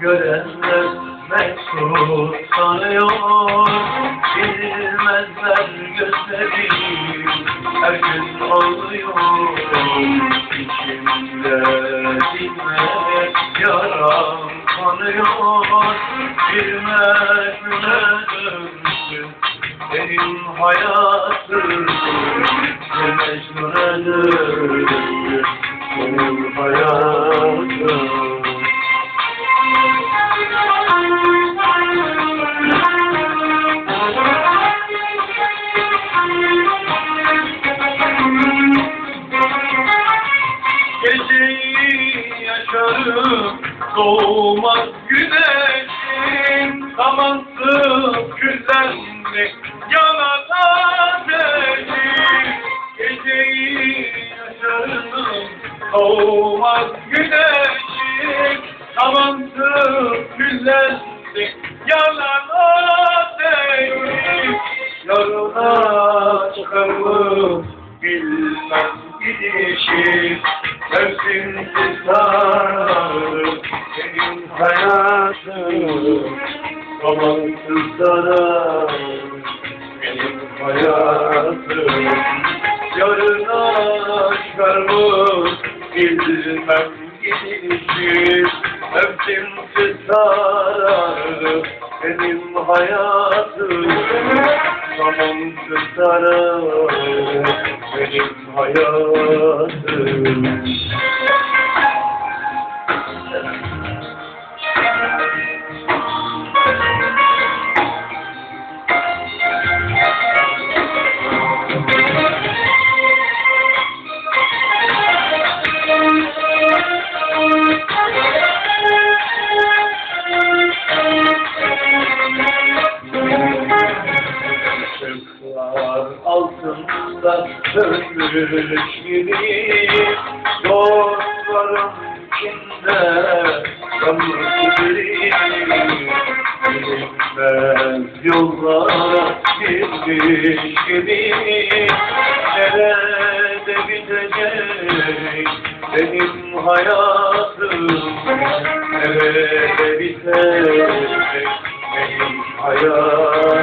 Görenler meşhur sanıyor Bilmezler göstereyim Her gün ağlıyor İçimde dinmek yaram kanıyor Bir mecnune dönsün Benim hayatım. Bir mecnune dönsün Benim hayatım yaşarım. Doğmaz güneşin Zamansız küllendi yanan ateşin Geceyi yaşarım. Doğmaz güneşin Zamansız küllendi yanan ateşin Yarına çıkarım bilmem gidişi Mevsimsiz sararım Zamansız sararım benim hayatım Yarına çıkarım bilmem gidişi Mevsimsiz sararım benim hayatım Zamansız sararım benim hayatım altında dönmüş gibi Dostlarım içinde yalnız gibi Bilinmez yollara girmiş gibi Nerede bitecek? Benim hayatım Nerede bitecek? Benim hayatım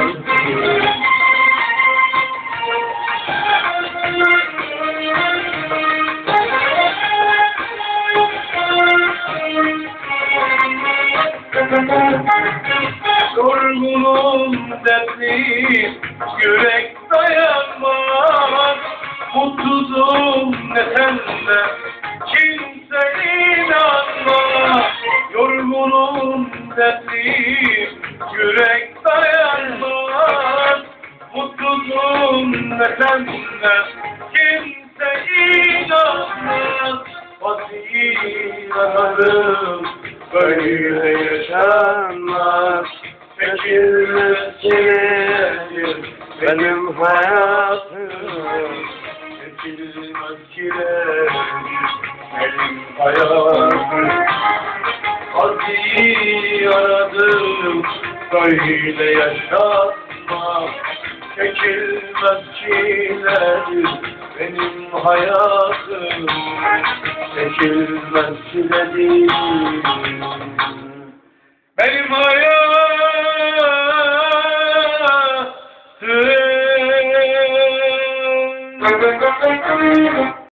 Yorgunum dertli yürek dayanmaz. Mutsuzum ne sende kimse inanmaz. Yorgunum dertli yürek dayanmaz. Mutsuzum ne sende kimse inanmaz. Vasilerim böyle yaşanmaz Çekilmez çiledir benim hayatım. Çekilmez çiledir benim hayatım. Hadi aradım böyle yaşanmaz Çekilmez çiledir benim hayatım. Çekilmez çiledir benim hayatım